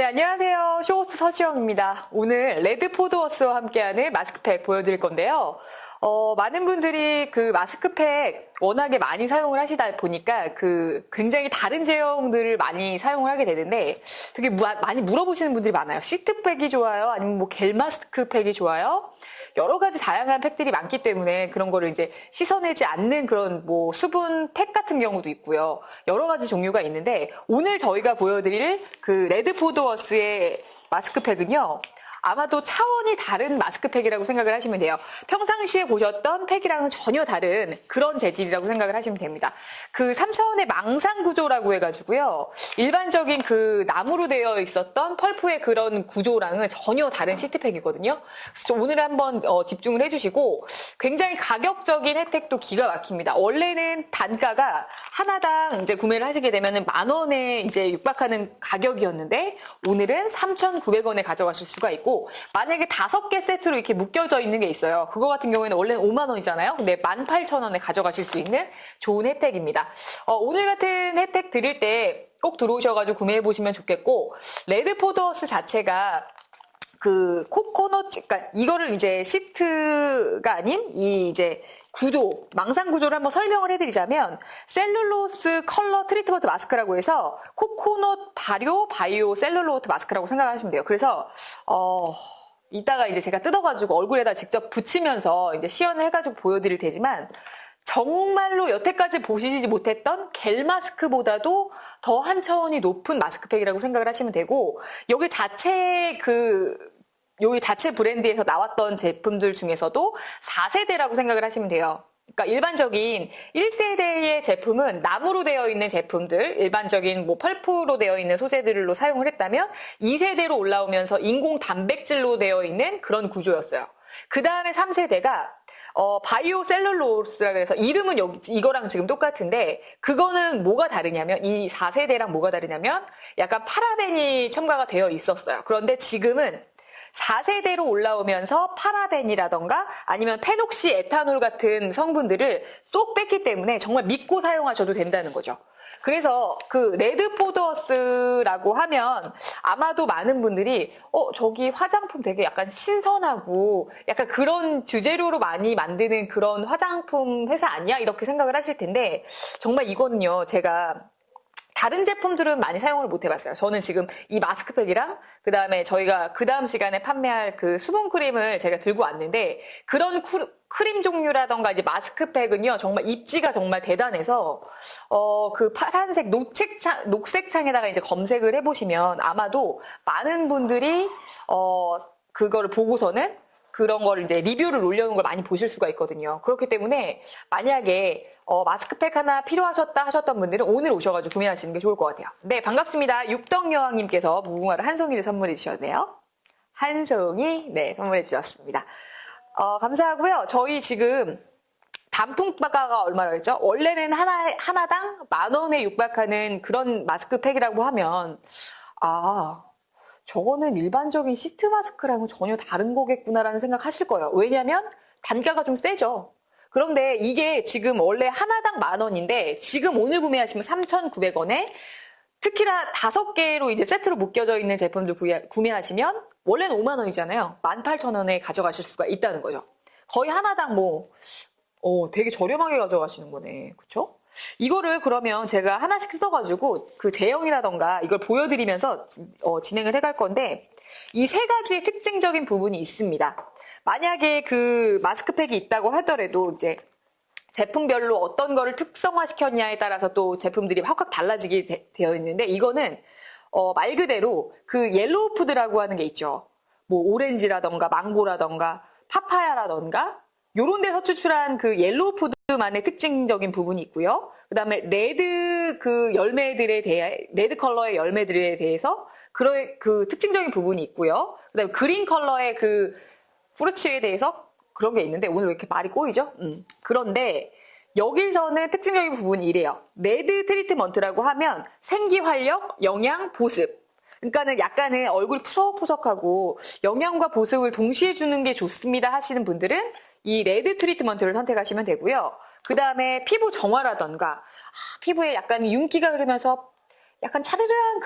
네, 안녕하세요. 쇼호스 서시영입니다. 오늘 레드 포드워스와 함께하는 마스크팩 보여드릴 건데요. 어, 많은 분들이 그 마스크팩 워낙에 많이 사용을 하시다 보니까 그 굉장히 다른 제형들을 많이 사용을 하게 되는데 되게 무- 많이 물어보시는 분들이 많아요. 시트팩이 좋아요? 아니면 뭐 겔 마스크팩이 좋아요? 여러 가지 다양한 팩들이 많기 때문에 그런 거를 이제 씻어내지 않는 그런 뭐 수분 팩 같은 경우도 있고요. 여러 가지 종류가 있는데 오늘 저희가 보여드릴 그 레드 포드워스의 마스크팩은요. 아마도 차원이 다른 마스크팩이라고 생각을 하시면 돼요. 평상시에 보셨던 팩이랑은 전혀 다른 그런 재질이라고 생각을 하시면 됩니다. 그 3차원의 망상 구조라고 해가지고요. 일반적인 그 나무로 되어 있었던 펄프의 그런 구조랑은 전혀 다른 시트팩이거든요. 그래서 오늘 한번 어, 집중을 해주시고 굉장히 가격적인 혜택도 기가 막힙니다. 원래는 단가가 하나당 이제 구매를 하시게 되면 만 원에 이제 육박하는 가격이었는데 오늘은 3,900원에 가져가실 수가 있고 만약에 다섯 개 세트로 이렇게 묶여져 있는 게 있어요. 그거 같은 경우에는 원래는 5만 원이잖아요. 근데 18,000원에 가져가실 수 있는 좋은 혜택입니다. 어, 오늘 같은 혜택 드릴 때 꼭 들어오셔가지고 구매해 보시면 좋겠고 레드 포더스 자체가 그 코코넛, 그러니까 이거를 이제 시트가 아닌 이 이제 구조, 망상 구조를 한번 설명을 해드리자면 셀룰로스 컬러 트리트먼트 마스크라고 해서 코코넛 발효 바이오 셀룰로트 마스크라고 생각하시면 돼요. 그래서 어 이따가 이제 제가 뜯어가지고 얼굴에다 직접 붙이면서 이제 시연을 해가지고 보여드릴 테지만 정말로 여태까지 보시지 못했던 겔 마스크보다도 더 한 차원이 높은 마스크팩이라고 생각을 하시면 되고 여기 자체 그 여기 자체 브랜드에서 나왔던 제품들 중에서도 4세대라고 생각을 하시면 돼요. 그러니까 일반적인 1세대의 제품은 나무로 되어 있는 제품들, 일반적인 뭐 펄프로 되어 있는 소재들로 사용을 했다면 2세대로 올라오면서 인공 단백질로 되어 있는 그런 구조였어요. 그 다음에 3세대가 어, 바이오 셀룰로스라 그래서 이름은 여기 이거랑 지금 똑같은데 그거는 뭐가 다르냐면 이 4세대랑 뭐가 다르냐면 약간 파라벤이 첨가가 되어 있었어요. 그런데 지금은 4세대로 올라오면서 파라벤이라던가 아니면 페녹시 에탄올 같은 성분들을 쏙 뺐기 때문에 정말 믿고 사용하셔도 된다는 거죠. 그래서 그 레드 포더스라고 하면 아마도 많은 분들이 어 저기 화장품 되게 약간 신선하고 약간 그런 주재료로 많이 만드는 그런 화장품 회사 아니야 이렇게 생각을 하실 텐데 정말 이거는요 제가 다른 제품들은 많이 사용을 못 해봤어요. 저는 지금 이 마스크팩이랑 그 다음에 저희가 그 다음 시간에 판매할 그 수분 크림을 제가 들고 왔는데 그런 쿠- 크림 종류라던가 이제 마스크팩은요 정말 입지가 정말 대단해서 어 그 파란색 녹색 창 녹색 창에다가 이제 검색을 해보시면 아마도 많은 분들이 어 그거를 보고서는 그런 거를 이제 리뷰를 올려놓은 걸 많이 보실 수가 있거든요. 그렇기 때문에 만약에 어, 마스크팩 하나 필요하셨다 하셨던 분들은 오늘 오셔가지고 구매하시는 게 좋을 것 같아요. 네, 반갑습니다. 육덕여왕님께서 무궁화를 한 송이를 선물해 주셨네요. 한 송이, 네, 선물해 주셨습니다. 어, 감사하고요. 저희 지금 단품가가 얼마나 했죠? 원래는 하나, 하나당 만 원에 육박하는 그런 마스크팩이라고 하면, 아, 저거는 일반적인 시트 마스크랑은 전혀 다른 거겠구나라는 생각 하실 거예요. 왜냐면 단가가 좀 세죠. 그런데 이게 지금 원래 하나당 만 원인데 지금 오늘 구매하시면 3,900원에 특히나 다섯 개로 이제 세트로 묶여져 있는 제품들 구매- 구매하시면 원래는 5만 원이잖아요. 18,000원에 가져가실 수가 있다는 거죠. 거의 하나당 뭐, 어, 되게 저렴하게 가져가시는 거네. 그쵸? 이거를 그러면 제가 하나씩 써가지고 그 제형이라던가 이걸 보여드리면서 어, 진행을 해갈 건데 이 세 가지의 특징적인 부분이 있습니다. 만약에 그 마스크팩이 있다고 하더라도 이제 제품별로 어떤 거를 특성화시켰냐에 따라서 또 제품들이 확확 달라지게 되- 되어 있는데 이거는 어, 말 그대로 그 옐로우 푸드라고 하는 게 있죠. 뭐 오렌지라던가 망고라던가 파파야라던가 요런 데서 추출한 그 옐로우 푸드 만의 특징적인 부분이 있고요. 그 다음에 레드 그 열매들에 대해, 레드 컬러의 열매들에 대해서 그런 그 특징적인 부분이 있고요. 그 다음에 그린 컬러의 그 프루츠에 대해서 그런 게 있는데 오늘 왜 이렇게 말이 꼬이죠? 음. 그런데 여기서는 특징적인 부분이 이래요. 레드 트리트먼트라고 하면 생기 활력, 영양, 보습. 그러니까는 약간의 얼굴이 푸석푸석하고 영양과 보습을 동시에 주는 게 좋습니다 하시는 분들은 이 레드 트리트먼트를 선택하시면 되고요. 그 다음에 피부 정화라던가 아, 피부에 약간 윤기가 흐르면서 약간 차르르한